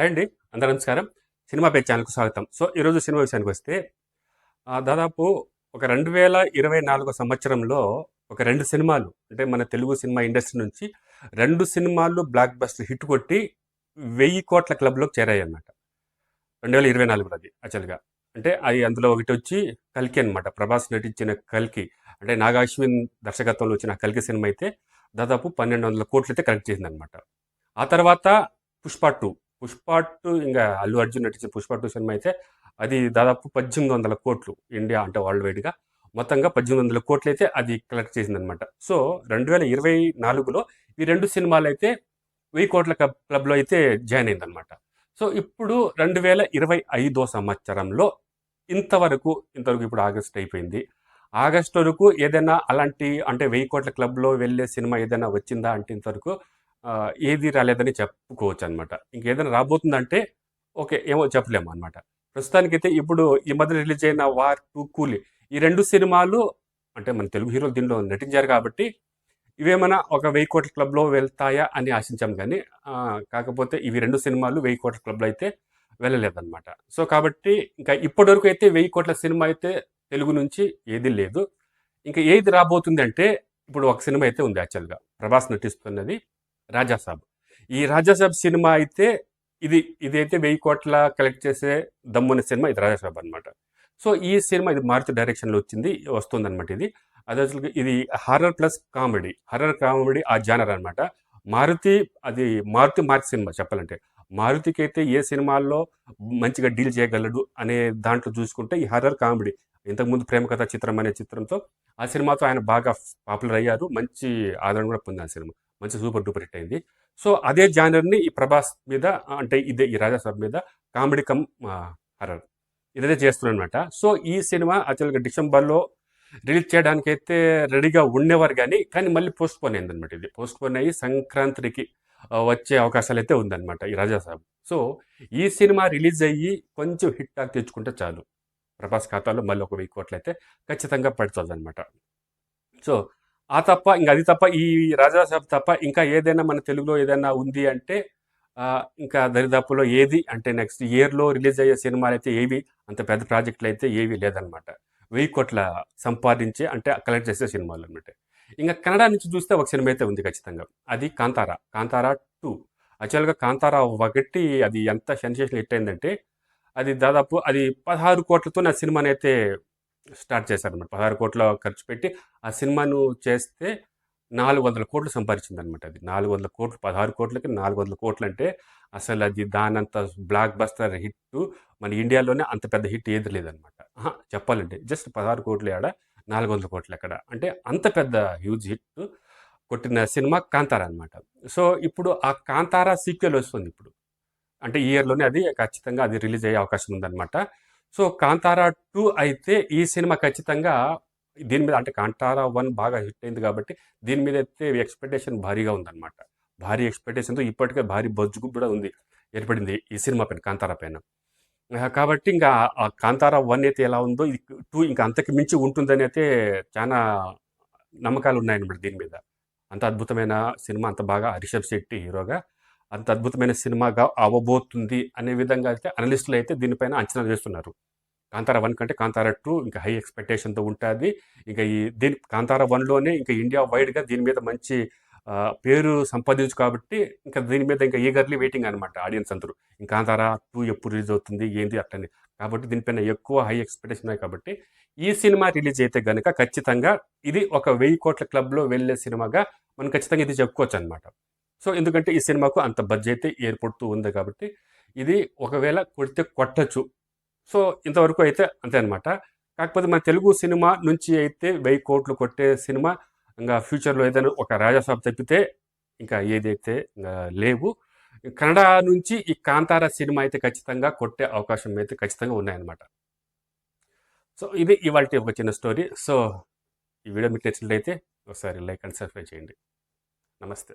Hi అండి అందరూ నమస్కారం. సినిమా పే ఛానల్కు స్వాగతం. సో ఈరోజు సినిమా విషయానికి వస్తే దాదాపు ఒక రెండు వేల ఇరవై నాలుగో సంవత్సరంలో ఒక రెండు సినిమాలు అంటే మన తెలుగు సినిమా ఇండస్ట్రీ నుంచి రెండు సినిమాలు బ్లాక్ బస్టర్ హిట్ కొట్టి వెయ్యి కోట్ల క్లబ్లోకి చేరాయి అన్నమాట రెండు వేల ఇరవై నాలుగులో అది యాక్చువల్గా అంటే అది అందులో ఒకటి వచ్చి కల్కి అనమాట ప్రభాస్ నటించిన కల్కి అంటే నాగాశ్విన్ దర్శకత్వంలో వచ్చిన కల్కి సినిమా అయితే దాదాపు పన్నెండు వందల కోట్లు అయితే కలెక్ట్ చేసిందనమాట ఆ తర్వాత పుష్ప టూ పుష్ప టూ ఇంకా అల్లు అర్జున్ నటించిన పుష్ప టూ సినిమా అయితే అది దాదాపు పద్దెనిమిది వందల కోట్లు ఇండియా అంటే వరల్డ్ వైడ్గా మొత్తంగా పద్దెనిమిది వందల కోట్లు అయితే అది కలెక్ట్ చేసిందనమాట సో రెండు వేల ఇరవై నాలుగులో ఈ రెండు సినిమాలు అయితే వెయ్యి కోట్ల క్లబ్లో అయితే జాయిన్ అయిందనమాట సో ఇప్పుడు రెండు వేల ఇరవై ఐదో సంవత్సరంలో ఇంతవరకు ఇంతవరకు ఇప్పుడు ఆగస్ట్ అయిపోయింది. ఆగస్ట్ వరకు ఏదైనా అలాంటి అంటే వెయ్యి కోట్ల క్లబ్లో వెళ్ళే సినిమా ఏదైనా వచ్చిందా అంటే ఇంతవరకు ఏది రాలేదని చెప్పుకోవచ్చు అనమాట ఇంకేదైనా రాబోతుందంటే ఓకే ఏమో చెప్పలేము అనమాట ప్రస్తుతానికైతే ఇప్పుడు ఈ మధ్య రిలీజ్ అయిన వార్ టూ కూలీ ఈ రెండు సినిమాలు అంటే మన తెలుగు హీరోలు దీనిలో నటించారు కాబట్టి ఇవేమైనా ఒక వెయ్యి కోట్ల క్లబ్లో వెళ్తాయా అని ఆశించాం కానీ కాకపోతే ఇవి రెండు సినిమాలు వెయ్యి కోట్ల క్లబ్లో అయితే వెళ్ళలేదన్నమాట. సో కాబట్టి ఇంకా ఇప్పటివరకు అయితే వెయ్యి కోట్ల సినిమా అయితే తెలుగు నుంచి ఏది లేదు. ఇంకా ఏది రాబోతుంది అంటే ఇప్పుడు ఒక సినిమా అయితే ఉంది యాక్చువల్గా ప్రభాస్ నటిస్తున్నది. రాజాసాబ్. ఈ రాజాసాబ్ సినిమా అయితే ఇది ఇదైతే వెయ్యి కోట్ల కలెక్ట్ చేసే దమ్మున్న సినిమా ఇది రాజాసాబ్ అనమాట సో ఈ సినిమా ఇది మారుతి డైరెక్షన్లో వచ్చింది వస్తుందన్నమాట ఇది. అది అసలు ఇది horror plus comedy horror comedy ఆ జానర్ అనమాట మారుతి అది మారుతి మార్క్ సినిమా చెప్పాలంటే. మారుతికి అయితే ఏ సినిమాల్లో మంచిగా డీల్ చేయగలడు అనే దాంట్లో చూసుకుంటే ఈ హర్రర్ కామెడీ ఇంతకుముందు ప్రేమ కథ చిత్రం అనే చిత్రంతో ఆ సినిమాతో ఆయన బాగా పాపులర్ అయ్యారు. మంచి ఆదరణ కూడా పొంది ఆ సినిమా. మంచి సూపర్ డూపర్ హిట్ అయింది. సో అదే జానర్ని ఈ ప్రభాస్ మీద అంటే ఇదే ఈ రాజాసాబ్ మీద కామెడీ కమ్ హర్రర్ ఇదే చేస్తున్నాను అనమాట సో ఈ సినిమా యాక్చువల్గా డిసెంబర్లో రిలీజ్ చేయడానికి అయితే రెడీగా ఉండేవారు కానీ కానీ మళ్ళీ పోస్ట్ పోన్ అయింది అనమాట ఇది. పోస్ట్ పోన్ అయ్యి సంక్రాంతికి వచ్చే అవకాశాలు అయితే ఉందన్నమాట ఈ రాజాసాబ్. సో ఈ సినిమా రిలీజ్ అయ్యి కొంచెం హిట్ టాక్ తెచ్చుకుంటే చాలు. ప్రభాస్ ఖాతాలో మళ్ళీ ఒక వెయ్యి కోట్లు అయితే ఖచ్చితంగా పడుతుంది అనమాట సో ఆ తప్ప ఇంకా అది తప్ప ఈ రాజాసాబ్ తప్ప ఇంకా ఏదైనా మన తెలుగులో ఏదైనా ఉంది అంటే ఇంకా దరిదాపులో ఏది అంటే నెక్స్ట్ ఇయర్లో రిలీజ్ అయ్యే సినిమాలు అయితే ఏవి అంత పెద్ద ప్రాజెక్టులు అయితే ఏవి లేదనమాట వెయ్యి కోట్ల సంపాదించే అంటే కలెక్ట్ చేసే సినిమాలు అనమాట ఇంకా కన్నడ నుంచి చూస్తే ఒక సినిమా అయితే ఉంది ఖచ్చితంగా. అది కాంతారా. కాంతారా టూ. యాక్చువల్గా కాంతారా ఒకటి అది ఎంత సెన్సేషన్ హిట్ అయిందంటే అది దాదాపు అది పదహారు కోట్లతో నా సినిమాని అయితే స్టార్ట్ చేశారనమాట పదహారు కోట్ల ఖర్చు పెట్టి ఆ సినిమాను చేస్తే నాలుగు వందల కోట్లు సంపాదించింది అనమాట అది. నాలుగు వందల కోట్లు పదహారు కోట్లకి నాలుగు వందల కోట్లు అంటే అసలు అది దానంత బ్లాక్ బస్టర్ హిట్ మన ఇండియాలోనే అంత పెద్ద హిట్ ఏది లేదనమాట చెప్పాలంటే జస్ట్ పదహారు కోట్లు ఆడ నాలుగు వందల కోట్లు ఎక్కడ? అంటే అంత పెద్ద హ్యూజ్ హిట్ కొట్టిన సినిమా కాంతారా అనమాట సో ఇప్పుడు ఆ కాంతారా సీక్వెల్ వస్తుంది ఇప్పుడు. అంటే ఈ ఇయర్లోనే అది ఖచ్చితంగా అది రిలీజ్ అయ్యే అవకాశం ఉందన్నమాట. సో కాంతారా టూ అయితే ఈ సినిమా ఖచ్చితంగా దీని మీద అంటే కాంతారా వన్ బాగా హిట్ అయింది కాబట్టి దీని మీద అయితే ఎక్స్పెక్టేషన్ భారీగా ఉందన్నమాట. భారీ ఎక్స్పెక్టేషన్తో ఇప్పటికే భారీ బజ్జుకు కూడా ఉంది ఏర్పడింది ఈ సినిమా పైన కాంతారా పైన. కాబట్టి ఇంకా ఆ కాంతారా వన్ అయితే ఎలా ఉందో ఇది టూ ఇంకా అంతకు మించి ఉంటుందని అయితే చాలా నమ్మకాలు ఉన్నాయన్నమాట దీని మీద. అంత అద్భుతమైన సినిమా అంత బాగా హరిషబ్ శెట్టి హీరోగా అంత అద్భుతమైన సినిమాగా అవ్వబోతుంది అనే విధంగా అయితే అనలిస్టులు అయితే దీనిపైన అంచనా వేస్తున్నారు. కాంతార వన్ కంటే కాంతారా టూ ఇంకా హై ఎక్స్పెక్టేషన్తో ఉంటుంది. ఇంకా ఈ దీని కాంతార వన్లోనే ఇంకా ఇండియా వైడ్గా దీని మీద మంచి పేరు సంపాదించు కాబట్టి ఇంకా దీని మీద ఇంకా ఈగర్లీ వెయిటింగ్ అనమాట ఆడియన్స్ అందరూ. ఇంకా కాంతార టూ ఎప్పుడు రిలీజ్ అవుతుంది ఏంది అట్లని. కాబట్టి దీనిపైన ఎక్కువ హై ఎక్స్పెక్టేషన్ ఉన్నాయి కాబట్టి ఈ సినిమా రిలీజ్ అయితే కనుక ఖచ్చితంగా ఇది ఒక వెయ్యి కోట్ల క్లబ్లో వెళ్ళే సినిమాగా మనం ఖచ్చితంగా ఇది చెప్పుకోవచ్చు అనమాట సో ఎందుకంటే ఈ సినిమాకు అంత బడ్జెట్ ఏర్పడుతూ ఉంది కాబట్టి ఇది ఒకవేళ కొడితే కొట్టచ్చు. సో ఇంతవరకు అయితే అంతే అనమాట కాకపోతే మన తెలుగు సినిమా నుంచి అయితే వెయ్యి కోట్లు కొట్టే సినిమా ఇంకా ఫ్యూచర్లో ఏదైనా ఒక రాజాసాబ్ తప్పితే ఇంకా ఏదైతే ఇంకా లేవు. కన్నడ నుంచి ఈ కాంతార సినిమా అయితే ఖచ్చితంగా కొట్టే అవకాశం అయితే ఖచ్చితంగా ఉన్నాయన్నమాట. సో ఇది ఇవాళ ఒక చిన్న స్టోరీ. సో ఈ వీడియో మీకు నచ్చినట్లయితే ఒకసారి లైక్ అండ్ సబ్స్క్రైబ్ చేయండి. నమస్తే.